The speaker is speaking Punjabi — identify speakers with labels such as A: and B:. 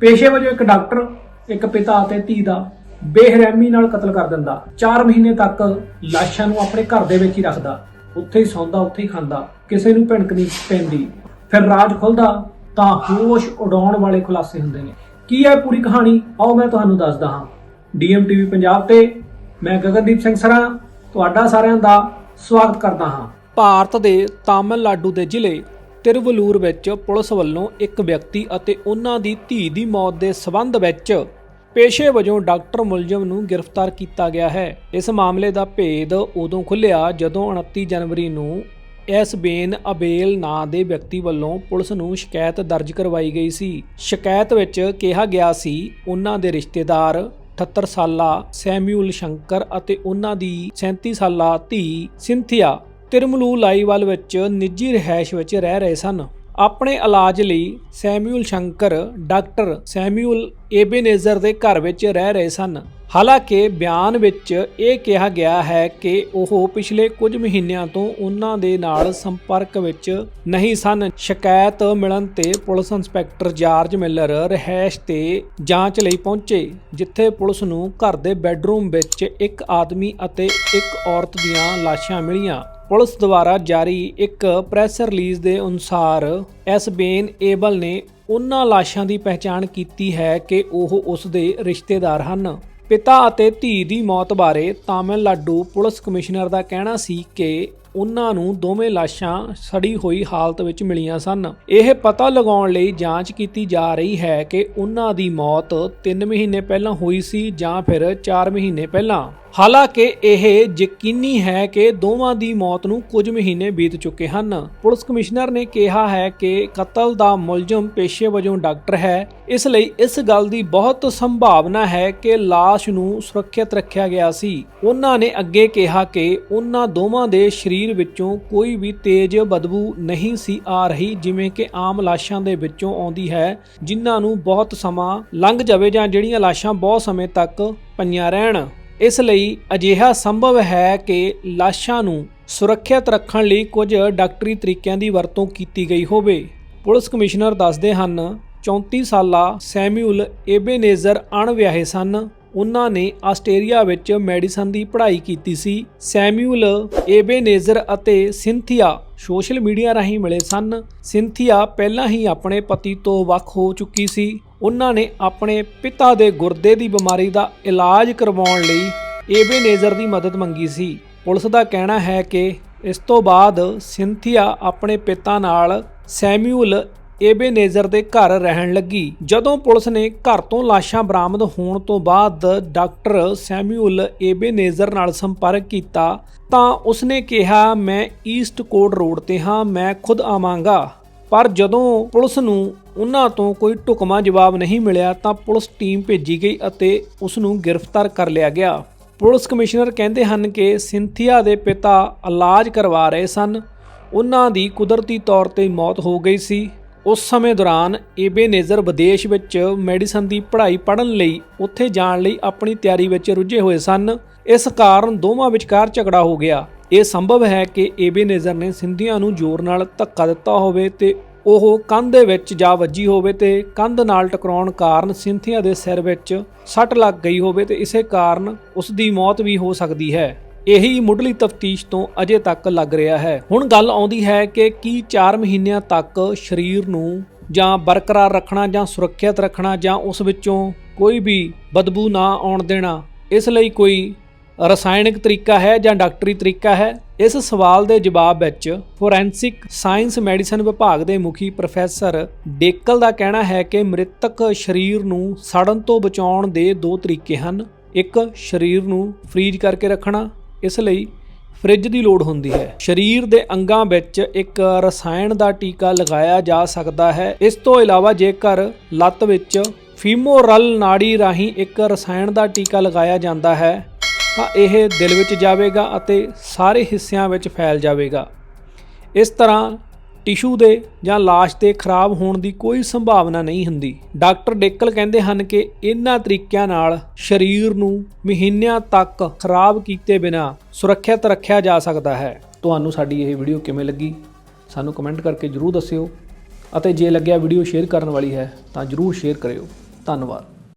A: ਪੇਸ਼ੇ ਵਜੋਂ ਇੱਕ ਡਾਕਟਰ, ਇੱਕ ਪਿਤਾ ਅਤੇ ਧੀ ਦਾ ਬੇਰਹਿਮੀ ਨਾਲ ਕਤਲ ਕਰ ਦਿੰਦਾ। 4 ਮਹੀਨੇ ਤੱਕ ਲਾਸ਼ਾਂ ਨੂੰ ਆਪਣੇ ਘਰ ਦੇ ਵਿੱਚ ਹੀ ਰੱਖਦਾ। ਉੱਥੇ ਹੀ ਸੌਂਦਾ, ਉੱਥੇ ਹੀ ਖਾਂਦਾ। ਕਿਸੇ ਨੂੰ ਭਿਣਕ ਨਹੀਂ ਪੈਂਦੀ। ਫਿਰ ਰਾਜ ਖੁੱਲਦਾ, ਤਾਂ ਹੋਸ਼ ਉਡਾਉਣ ਵਾਲੇ ਖੁਲਾਸੇ ਹੁੰਦੇ ਨੇ। ਕੀ ਹੈ ਪੂਰੀ ਕਹਾਣੀ? ਆਓ ਮੈਂ ਤੁਹਾਨੂੰ ਦੱਸਦਾ ਹਾਂ। ਡੀਐਮ ਟੀਵੀ ਪੰਜਾਬ ਤੇ ਮੈਂ ਗਗਨਦੀਪ ਸਿੰਘ ਸਰਾ, ਤੁਹਾਡਾ ਸਾਰਿਆਂ ਦਾ ਸਵਾਗਤ ਕਰਦਾ ਹਾਂ। ਭਾਰਤ ਦੇ ਤਾਮਿਲਨਾਡੂ ਦੇ ਜ਼ਿਲ੍ਹੇ ਤਿਰਵਲੂਰ ਵਿੱਚ ਪੁਲਿਸ ਵੱਲੋਂ ਇੱਕ ਵਿਅਕਤੀ ਅਤੇ ਉਹਨਾਂ ਦੀ ਧੀ ਦੀ ਮੌਤ ਦੇ ਸਬੰਧ ਵਿੱਚ ਪੇਸ਼ੇ ਵਜੋਂ ਡਾਕਟਰ ਮੁਲਜ਼ਮ ਨੂੰ ਗ੍ਰਿਫਤਾਰ ਕੀਤਾ ਗਿਆ ਹੈ। ਇਸ ਮਾਮਲੇ ਦਾ ਭੇਦ ਉਦੋਂ ਖੁੱਲਿਆ ਜਦੋਂ 29 ਜਨਵਰੀ ਨੂੰ ਐਸਬੇਨ ਅਬੇਲ ਨਾਂ ਦੇ ਵਿਅਕਤੀ ਵੱਲੋਂ ਪੁਲਿਸ ਨੂੰ ਸ਼ਿਕਾਇਤ ਦਰਜ ਕਰਵਾਈ ਗਈ ਸੀ। ਸ਼ਿਕਾਇਤ ਵਿੱਚ ਕਿਹਾ ਗਿਆ ਸੀ, ਉਹਨਾਂ ਦੇ ਰਿਸ਼ਤੇਦਾਰ 78 ਸਾਲਾ ਸੈਮੂਅਲ ਸ਼ੰਕਰ ਅਤੇ ਉਹਨਾਂ ਦੀ 37 ਸਾਲਾ ਧੀ ਸਿੰਥੀਆ ਤਿਰਮਲੂ ਲਾਈਵਾਲ ਵਿੱਚ ਨਿੱਜੀ ਰਹਿائش ਵਿੱਚ ਰਹਿ ਰਹੇ ਸਨ। ਆਪਣੇ ਇਲਾਜ ਲਈ Samuel Shankar, doctor Samuel Ebenezer ਦੇ ਘਰ ਵਿੱਚ ਰਹਿ ਰਹੇ ਸਨ। ਹਾਲਾਂਕਿ ਬਿਆਨ ਵਿੱਚ ਇਹ ਕਿਹਾ ਗਿਆ ਹੈ ਕਿ ਉਹ ਪਿਛਲੇ ਕੁਝ ਮਹੀਨਿਆਂ ਤੋਂ ਉਹਨਾਂ ਦੇ ਨਾਲ ਸੰਪਰਕ ਵਿੱਚ ਨਹੀਂ ਸਨ। ਸ਼ਿਕਾਇਤ ਮਿਲਣ ਤੇ ਪੁਲਿਸ ਇੰਸਪੈਕਟਰ ਜਾਰਜ ਮਿਲਰ ਰਹਿਸ਼ ਤੇ ਜਾਂਚ ਲਈ ਪਹੁੰਚੇ, ਜਿੱਥੇ ਪੁਲਿਸ ਨੂੰ ਘਰ ਦੇ ਬੈੱਡਰੂਮ ਵਿੱਚ ਇੱਕ ਆਦਮੀ ਅਤੇ ਇੱਕ ਔਰਤ ਦੀਆਂ ਲਾਸ਼ਾਂ ਮਿਲੀਆਂ। ਪੁਲਿਸ ਦੁਆਰਾ ਜਾਰੀ ਇੱਕ ਪ੍ਰੈਸ ਰਿਲੀਜ਼ ਦੇ ਅਨੁਸਾਰ ਐਸਬੇਨ ਏਬਲ ਨੇ ਉਹਨਾਂ ਲਾਸ਼ਾਂ ਦੀ ਪਹਿਚਾਣ ਕੀਤੀ ਹੈ ਕਿ ਉਹ ਉਸ ਦੇ ਰਿਸ਼ਤੇਦਾਰ ਹਨ। ਪਿਤਾ ਅਤੇ ਧੀ ਦੀ ਮੌਤ ਬਾਰੇ ਤਾਮਿਲਨਾਡੂ ਪੁਲਿਸ ਕਮਿਸ਼ਨਰ ਦਾ ਕਹਿਣਾ ਸੀ ਕਿ ਉਹਨਾਂ ਨੂੰ ਦੋਵੇਂ ਲਾਸ਼ਾਂ ਸੜੀ ਹੋਈ ਹਾਲਤ ਵਿੱਚ ਮਿਲੀਆਂ ਸਨ। ਇਹ ਪਤਾ ਲਗਾਉਣ ਲਈ ਜਾਂਚ ਕੀਤੀ ਜਾ ਰਹੀ ਹੈ ਕਿ ਉਹਨਾਂ ਦੀ ਮੌਤ 3 ਮਹੀਨੇ ਪਹਿਲਾਂ ਹੋਈ ਸੀ ਜਾਂ ਫਿਰ 4 ਮਹੀਨੇ ਪਹਿਲਾਂ। ਹਾਲਾਂਕਿ ਇਹ ਯਕੀਨੀ ਹੈ ਕਿ ਦੋਵਾਂ ਦੀ ਮੌਤ ਨੂੰ ਕੁਝ ਮਹੀਨੇ ਬੀਤ ਚੁੱਕੇ ਹਨ। ਪੁਲਿਸ ਕਮਿਸ਼ਨਰ ਨੇ ਕਿਹਾ ਹੈ ਕਿ ਕਤਲ ਦਾ ਮੁਲਜ਼ਮ ਪੇਸ਼ੇ ਵਜੋਂ ਡਾਕਟਰ ਹੈ। ਇਸ ਲਈ ਇਸ ਗੱਲ ਦੀ ਬਹੁਤ ਸੰਭਾਵਨਾ ਹੈ ਕਿ ਲਾਸ਼ ਨੂੰ ਸੁਰੱਖਿਅਤ ਰੱਖਿਆ ਗਿਆ ਸੀ। ਉਹਨਾਂ ਨੇ ਅੱਗੇ ਕਿਹਾ ਕਿ ਉਹਨਾਂ ਦੋਵਾਂ ਦੇ ਸਰੀਰ ਵਿੱਚੋਂ ਕੋਈ ਵੀ ਤੇਜ਼ ਬਦਬੂ ਨਹੀਂ ਸੀ ਆ ਰਹੀ, ਜਿਵੇਂ ਕਿ ਆਮ ਲਾਸ਼ਾਂ ਦੇ ਵਿੱਚੋਂ ਆਉਂਦੀ ਹੈ, ਜਿਨ੍ਹਾਂ ਨੂੰ ਬਹੁਤ ਸਮਾਂ ਲੰਘ ਜਾਵੇ ਜਾਂ ਜਿਹੜੀਆਂ ਲਾਸ਼ਾਂ ਬਹੁਤ ਸਮੇਂ ਤੱਕ ਪਈਆਂ ਰਹਿਣ। ਇਸ ਲਈ ਅਜਿਹਾ ਸੰਭਵ ਹੈ ਕਿ ਲਾਸ਼ਾਂ ਨੂੰ ਸੁਰੱਖਿਅਤ ਰੱਖਣ ਲਈ ਕੁਝ ਡਾਕਟਰੀ ਤਰੀਕਿਆਂ ਦੀ ਵਰਤੋਂ ਕੀਤੀ ਗਈ ਹੋਵੇ। ਪੁਲਿਸ ਕਮਿਸ਼ਨਰ ਦੱਸਦੇ ਹਨ 34 ਸਾਲਾ ਸੈਮੂਅਲ ਏਬੇਨੇਜ਼ਰ ਅਣਵਿਆਹੇ ਸਨ। ਉਹਨਾਂ ਨੇ ਆਸਟ੍ਰੇਲੀਆ ਵਿੱਚ ਮੈਡੀਸਨ ਦੀ ਪੜ੍ਹਾਈ ਕੀਤੀ ਸੀ। ਸੈਮੂਅਲ ਏਬੇਨੇਜ਼ਰ ਅਤੇ ਸਿੰਥੀਆ ਸੋਸ਼ਲ ਮੀਡੀਆ ਰਾਹੀਂ ਮਿਲੇ ਸਨ। ਸਿੰਥੀਆ ਪਹਿਲਾਂ ਹੀ ਆਪਣੇ ਪਤੀ ਤੋਂ ਵੱਖ ਹੋ ਚੁੱਕੀ ਸੀ। ਉਹਨਾਂ ਨੇ ਆਪਣੇ ਪਿਤਾ ਦੇ ਗੁਰਦੇ ਦੀ ਬਿਮਾਰੀ ਦਾ ਇਲਾਜ ਕਰਵਾਉਣ ਲਈ ਏਬੇਨੇਜ਼ਰ ਦੀ ਮਦਦ ਮੰਗੀ ਸੀ। ਪੁਲਿਸ ਦਾ ਕਹਿਣਾ ਹੈ ਕਿ ਇਸ ਤੋਂ ਬਾਅਦ ਸਿੰਥੀਆ ਆਪਣੇ ਪਿਤਾ ਨਾਲ ਸੈਮੂਅਲ ਏਬੇਨੇਜ਼ਰ ਦੇ ਘਰ ਰਹਿਣ ਲੱਗੀ। ਜਦੋਂ ਪੁਲਿਸ ਨੇ ਘਰ ਤੋਂ ਲਾਸ਼ਾਂ ਬਰਾਮਦ ਹੋਣ ਤੋਂ ਬਾਅਦ ਡਾਕਟਰ ਸੈਮੂਅਲ ਏਬੇਨੇਜ਼ਰ ਨਾਲ ਸੰਪਰਕ ਕੀਤਾ, ਤਾਂ ਉਸਨੇ ਕਿਹਾ, ਮੈਂ ਈਸਟ ਕੋਡ ਰੋਡ ਤੇ ਹਾਂ, ਮੈਂ ਖੁਦ ਆਵਾਂਗਾ। ਪਰ ਜਦੋਂ ਪੁਲਿਸ ਨੂੰ ਉਹਨਾਂ ਤੋਂ ਕੋਈ ਢੁਕਵਾਂ ਜਵਾਬ ਨਹੀਂ ਮਿਲਿਆ, ਤਾਂ ਪੁਲਿਸ ਟੀਮ ਭੇਜੀ ਗਈ ਅਤੇ ਉਸ ਨੂੰ ਗ੍ਰਿਫਤਾਰ ਕਰ ਲਿਆ ਗਿਆ। ਪੁਲਿਸ ਕਮਿਸ਼ਨਰ ਕਹਿੰਦੇ ਹਨ ਕਿ ਸਿੰਥੀਆ ਦੇ ਪਿਤਾ ਇਲਾਜ ਕਰਵਾ ਰਹੇ ਸਨ। ਉਹਨਾਂ ਦੀ ਕੁਦਰਤੀ ਤੌਰ ਤੇ ਮੌਤ ਹੋ ਗਈ ਸੀ। ਉਸ ਸਮੇਂ ਦੌਰਾਨ ਏਬੇਨੇਜ਼ਰ ਵਿਦੇਸ਼ ਵਿੱਚ ਮੈਡੀਸਨ ਦੀ ਪੜ੍ਹਾਈ ਪੜ੍ਹਨ ਲਈ ਉੱਥੇ ਜਾਣ ਲਈ ਆਪਣੀ ਤਿਆਰੀ ਵਿੱਚ ਰੁੱਝੇ ਹੋਏ ਸਨ। ਇਸ ਕਾਰਨ ਦੋਵਾਂ ਵਿਚਕਾਰ ਝਗੜਾ ਹੋ ਗਿਆ। ਇਹ ਸੰਭਵ ਹੈ ਕਿ ਏਬੇਨੇਜ਼ਰ ਨੇ ਸਿੰਧੀਆਂ ਨੂੰ ਜ਼ੋਰ ਨਾਲ ਧੱਕਾ ਦਿੱਤਾ ਹੋਵੇ ਤੇ ਉਹ ਕੰਧ ਦੇ ਵਿੱਚ ਜਾ ਵੱਜੀ ਹੋਵੇ ਤੇ ਕੰਧ ਨਾਲ ਟਕਰਾਉਣ ਕਾਰਨ ਸਿੰਥੀਆ ਦੇ ਸਿਰ ਵਿੱਚ ਸੱਟ ਲੱਗ ਗਈ ਹੋਵੇ ਤੇ ਇਸੇ ਕਾਰਨ ਉਸ ਦੀ ਮੌਤ ਵੀ ਹੋ ਸਕਦੀ ਹੈ। ਇਹੀ ਮੁੱਢਲੀ ਤਫਤੀਸ਼ ਤੋਂ ਅਜੇ ਤੱਕ ਲੱਗ ਰਿਹਾ ਹੈ। ਹੁਣ ਗੱਲ ਆਉਂਦੀ ਹੈ ਕਿ ਕੀ 4 ਮਹੀਨਿਆਂ ਤੱਕ ਸਰੀਰ ਨੂੰ ਜਾਂ ਬਰਕਰਾਰ ਰੱਖਣਾ ਜਾਂ ਸੁਰੱਖਿਅਤ ਰੱਖਣਾ ਜਾਂ ਉਸ ਵਿੱਚੋਂ ਕੋਈ ਵੀ ਬਦਬੂ ਨਾ ਆਉਣ ਦੇਣਾ, ਇਸ ਲਈ ਕੋਈ ਰਸਾਇਣਿਕ ਤਰੀਕਾ ਹੈ ਜਾਂ ਡਾਕਟਰੀ ਤਰੀਕਾ ਹੈ? ਇਸ ਸਵਾਲ ਦੇ ਜਵਾਬ ਵਿੱਚ ਫੋਰੈਂਸਿਕ ਸਾਇੰਸ ਮੈਡੀਸਨ ਵਿਭਾਗ ਦੇ ਮੁਖੀ ਪ੍ਰੋਫੈਸਰ ਡੇਕਲ ਦਾ ਕਹਿਣਾ ਹੈ ਕਿ ਮ੍ਰਿਤਕ ਸਰੀਰ ਨੂੰ ਸੜਨ ਤੋਂ ਬਚਾਉਣ ਦੇ ਦੋ ਤਰੀਕੇ ਹਨ। ਇੱਕ, ਸਰੀਰ ਨੂੰ ਫ੍ਰੀਜ਼ ਕਰਕੇ ਰੱਖਣਾ ਇਸ ਲਈ ਫ੍ਰਿਜ ਦੀ ਲੋੜ ਹੁੰਦੀ ਹੈ। ਸਰੀਰ ਦੇ ਅੰਗਾਂ ਵਿੱਚ ਇੱਕ ਰਸਾਇਣ ਦਾ ਟੀਕਾ ਲਗਾਇਆ ਜਾ ਸਕਦਾ ਹੈ। ਇਸ ਤੋਂ ਇਲਾਵਾ ਜੇਕਰ ਲੱਤ ਵਿੱਚ ਫੀਮੋਰਲ ਨਾੜੀ ਰਾਹੀਂ ਇੱਕ ਰਸਾਇਣ ਦਾ ਟੀਕਾ ਲਗਾਇਆ ਜਾਂਦਾ ਹੈ, ਤਾਂ ਇਹ ਦਿਲ ਵਿੱਚ ਜਾਵੇਗਾ ਅਤੇ ਸਾਰੇ ਹਿੱਸਿਆਂ ਵਿੱਚ ਫੈਲ ਜਾਵੇਗਾ। ਇਸ ਤਰ੍ਹਾਂ ਟਿਸ਼ੂ ਦੇ ਜਾਂ ਲਾਸ਼ ਦੇ ਖਰਾਬ ਹੋਣ ਦੀ ਕੋਈ ਸੰਭਾਵਨਾ ਨਹੀਂ ਹੁੰਦੀ। ਡਾਕਟਰ ਡੇਕਲ ਕਹਿੰਦੇ ਹਨ ਕਿ ਇਹਨਾਂ ਤਰੀਕਿਆਂ ਨਾਲ ਸਰੀਰ ਨੂੰ ਮਹੀਨਿਆਂ ਤੱਕ ਖਰਾਬ ਕੀਤੇ ਬਿਨਾ ਸੁਰੱਖਿਅਤ ਰੱਖਿਆ ਜਾ ਸਕਦਾ ਹੈ। ਤੁਹਾਨੂੰ ਸਾਡੀ ਇਹ ਵੀਡੀਓ ਕਿਵੇਂ ਲੱਗੀ? ਸਾਨੂੰ ਕਮੈਂਟ ਕਰਕੇ ਜਰੂਰ ਦੱਸਿਓ। ਅਤੇ ਜੇ ਲੱਗਿਆ ਵੀਡੀਓ ਸ਼ੇਅਰ ਕਰਨ ਵਾਲੀ ਹੈ ਤਾਂ ਜਰੂਰ ਸ਼ੇਅਰ ਕਰਿਓ। ਧੰਨਵਾਦ।